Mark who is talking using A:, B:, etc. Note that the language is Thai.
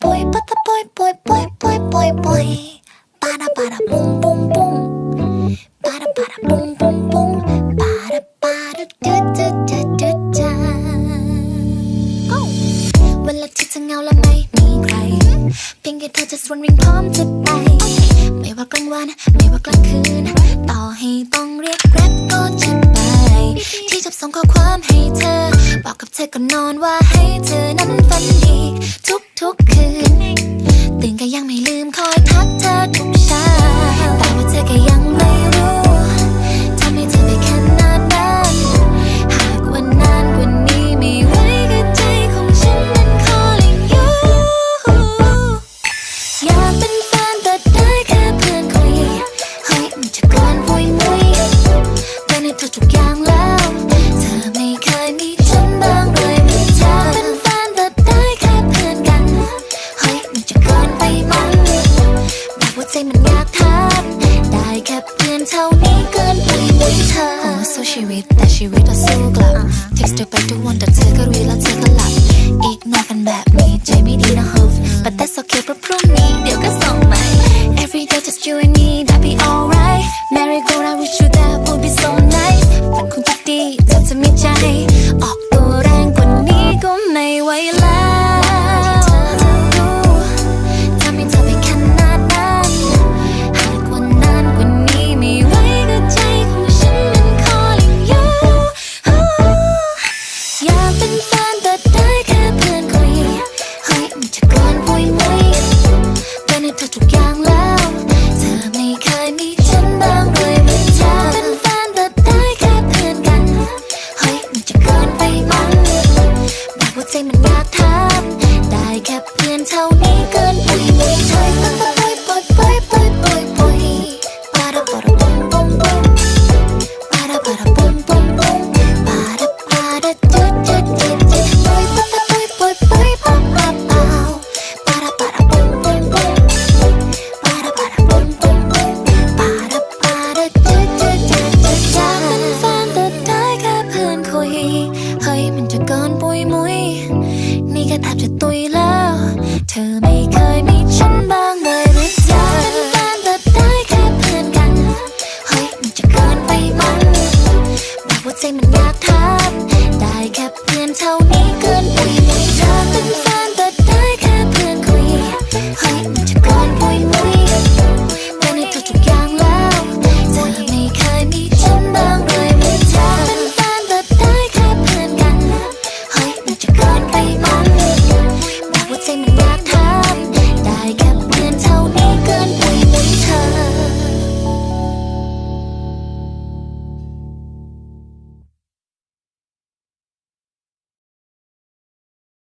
A: boy, bada boy, boy, boy, boy, boy, boy. Bada bada boom, boom, boom. Bada bada boom, boom, boom. Bada bada do do do do do. Go. เวลาที่เธอเหงาและไม่มีใคร เพียงแค่เธอจะสวนวิ่งพร้อมจะไป ไม่ว่ากลางวัน ไม่ว่ากลางคืน ต่อให้ต้องเรียกแกร็บก็จะไป ที่จะส่งข้อความให้เธอ บอกกับเธอก่อนนอนว่าให้เธอนั้นฝันดี ทุกทุกๆคืน มันอยากทำได้แค่เพื่อนเท่านี้เกินปุยมุยเธอโอ้สู้ชีวิตแต่ชีวิตเราสู้กลับ text เธอไปทุกวันแต่เธอก็รีแล้วเธอก็หลับอีกนอกกันแบบนี้ใจไม่ดีนะ hope but that's okay เพราะพรุ่งนี้เดี๋ยวก็ส่งใหม่ every day just you and me that be alright Merry go round with you that would be so nice มันคงจะดีเธอจะมีใจ ออกตัวแรงกว่านี้ก็ไม่ไหวแล้ว เฮ้ยมันจะเกินปุยมุย นี่ก็แทบจะตุยแล้ว เธอไม่เคยมีฉันบ้างเลยหรือจะเป็นแฟนแต่ได้แค่เพื่อนกัน เฮ้ยมันจะเกินไปมั้งบอกว่าใจมันอยากทำได้แค่เพื่อนเท่านี้เกินปุยมุยเธอ